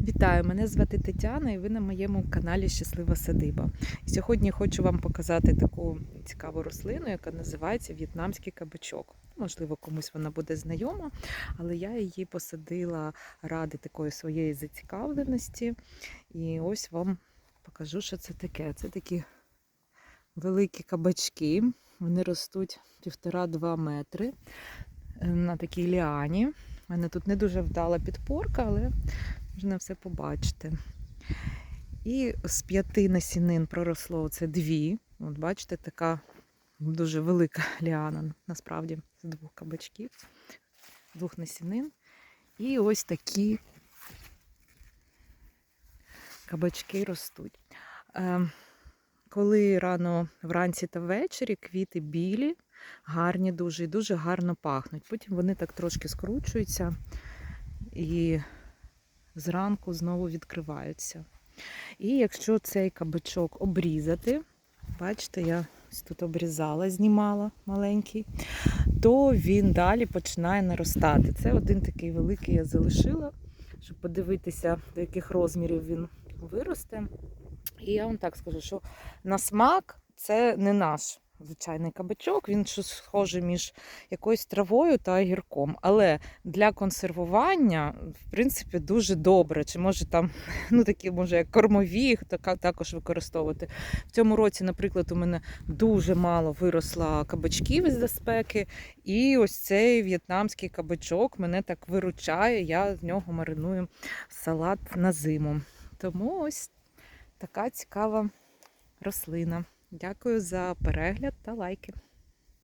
Вітаю! Мене звати Тетяна і ви на моєму каналі Щаслива Садиба. І сьогодні хочу вам показати таку цікаву рослину, яка називається в'єтнамський кабачок. Можливо, комусь вона буде знайома, але я її посадила ради такої своєї зацікавленості. І ось вам покажу, що це таке. Це такі великі кабачки. Вони ростуть півтора-два метри е, на такій ліані. У мене тут не дуже вдала підпорка, але можна все побачити. І з п'яти насінин проросло це дві. От бачите, така дуже велика ліана, насправді, з двох кабачків, двох насінин. І ось такі кабачки ростуть. Е, Коли рано вранці та ввечері квіти білі, гарні дуже і дуже гарно пахнуть. Потім вони так трошки скручуються і зранку знову відкриваються. І якщо цей кабачок обрізати, бачите, я тут обрізала, знімала маленький, то він далі починає наростати. Це один такий великий я залишила, щоб подивитися, до яких розмірів він виросте. І я вам так скажу, що на смак це не наш звичайний кабачок, він щось схожий між якоюсь травою та огірком. Але для консервування, в принципі, дуже добре. Чи може там, ну такі, може, як кормові, також використовувати. В цьому році, наприклад, у мене дуже мало виросла кабачків із спеки, і ось цей в'єтнамський кабачок мене так виручає. Я з нього мариную салат на зиму. Тому ось така цікава рослина. Дякую за перегляд та лайки.